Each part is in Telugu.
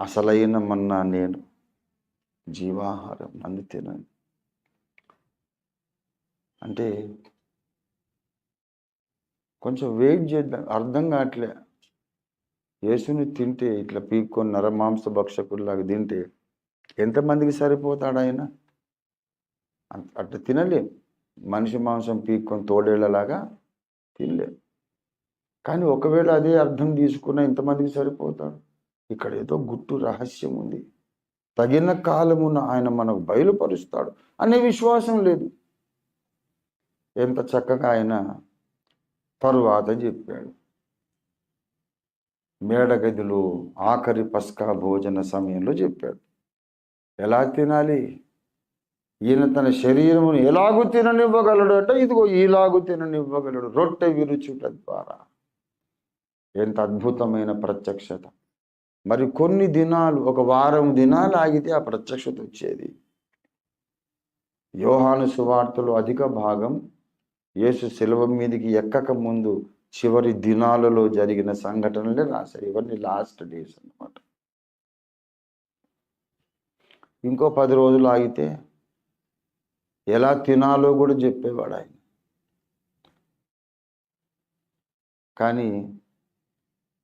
అసలైన మన్నా నేను జీవాహారం నన్ను తినను. అంటే కొంచెం వెయిట్ చేద్దాం అర్థం కావట్లే యేసుని తింటే ఇట్లా పీక్కొని నరమాంస భక్షకుడిలాగా తింటే ఎంతమందికి సరిపోతాడు ఆయన అట్లా తినలేం. మనిషి మాంసం పీక్కొని తోడేళ్ళలాగా తినలేం. కానీ ఒకవేళ అదే అర్థం తీసుకున్న ఎంతమందికి సరిపోతాడు? ఇక్కడ ఏదో గుట్టు రహస్యం ఉంది. తగిన కాలమున ఆయన మనకు బయలుపరుస్తాడు అనే విశ్వాసం లేదు. ఎంత చక్కగా ఆయన తరువాత చెప్పాడు. మేడగదిలో ఆఖరి పస్కా భోజన సమయంలో చెప్పాడు. ఎలా తినాలి? ఈయన తన శరీరమును ఎలాగూ తిననివ్వగలడు అంటే ఇదిగో ఈలాగు తిననివ్వగలడు రొట్టె విరుచుట ద్వారా. ఎంత అద్భుతమైన ప్రత్యక్షత. మరి కొన్ని దినాలు ఒక వారం దినాలు ఆగితే ఆ ప్రత్యక్షత వచ్చేది. యోహాను సువార్తలో అధిక భాగం యేసు శిలవ మీదకి ఎక్కక ముందు చివరి దినాలలో జరిగిన సంఘటనలే రాశారు. ఇవన్నీ లాస్ట్ డేస్ అన్నమాట. ఇంకో పది రోజులు ఆగితే ఎలా తినాలో కూడా చెప్పేవాడు ఆయన. కానీ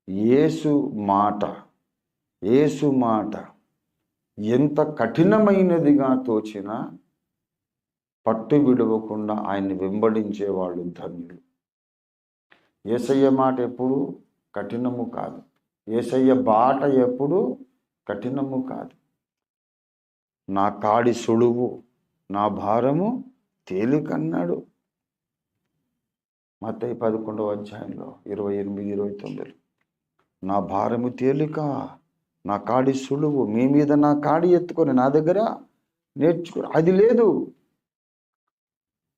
యేసు మాట యేసు మాట ఎంత కఠినమైనదిగా తోచినా పట్టు విడవకుండా ఆయన్ని వెంబడించేవాళ్ళు ధన్యులు. ఏసయ్య మాట ఎప్పుడు కఠినము కాదు. ఏసయ్య బాట ఎప్పుడు కఠినము కాదు. నా కాడి సుడువు నా భారము తేలికన్నాడు. మత్తయి పదకొండవ అధ్యాయంలో ఇరవై ఎనిమిది ఇరవై తొమ్మిది నా భారము తేలిక నా కాడి సులువు మీ మీద నా కాడి ఎత్తుకొని నా దగ్గర నేర్చుకో అది లేదు.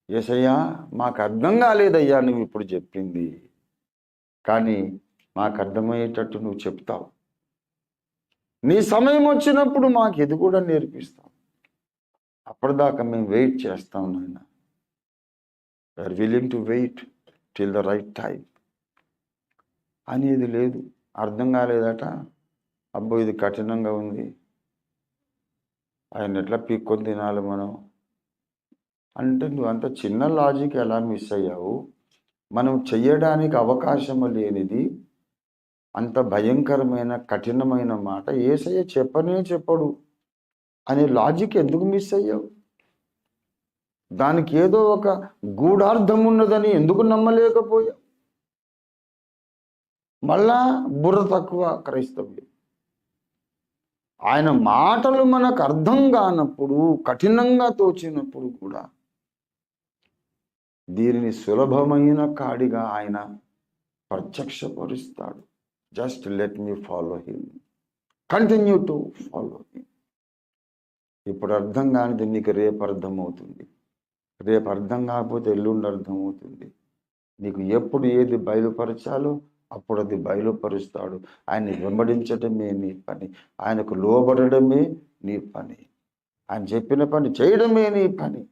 ఏసయ్యా మాకు అర్థం కాలేదయ్యా నువ్వు ఇప్పుడు చెప్పింది. కానీ మాకు అర్థమయ్యేటట్టు నువ్వు చెప్తావు. నీ సమయం వచ్చినప్పుడు మాకు ఇది కూడా నేర్పిస్తావు. అప్పటిదాకా మేము వెయిట్ చేస్తాం నాయన. Are willing to wait till the right time అనేది లేదు. అర్థం కాలేదట. అబ్బో ఇది కఠినంగా ఉంది. ఆయన ఎట్లా పీక్కొని తినాలి మనం? అంటే నువ్వు అంత చిన్న లాజిక్ ఎలా మిస్ అయ్యావు? మనం చెయ్యడానికి అవకాశం లేనిది అంత భయంకరమైన కఠినమైన మాట ఏసయ్య చెప్పనే చెప్పడు అనే లాజిక్ ఎందుకు మిస్ అయ్యావు? దానికి ఏదో ఒక గూఢార్థం ఉన్నదని ఎందుకు నమ్మలేకపోయావు? మళ్ళా బుర్ర తక్కువ క్రైస్తవ్యం ఆయన మాటలు మనకు అర్థం కానప్పుడు కఠినంగా తోచినప్పుడు కూడా దీనిని సులభమైన కాడిగా ఆయన ప్రత్యక్షపరుస్తాడు. Just let me follow him continue to follow him ఇప్పుడు అర్థం కానిది నీకు రేపు అర్థమవుతుంది. రేపు అర్థం కాకపోతే ఎల్లుండి అర్థమవుతుంది. నీకు ఎప్పుడు ఏది బయలుపరచాలో అప్పుడు అది బయలుపరుస్తాడు. ఆయన్ని వెంబడించడమే నీ పని. ఆయనకు లోబడడమే నీ పని. ఆయన చెప్పిన పని చేయడమే నీ పని.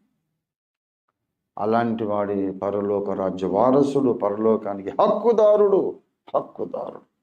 అలాంటి వాడి పరలోక రాజ్య వారసుడు పరలోకానికి హక్కుదారుడు హక్కుదారుడు.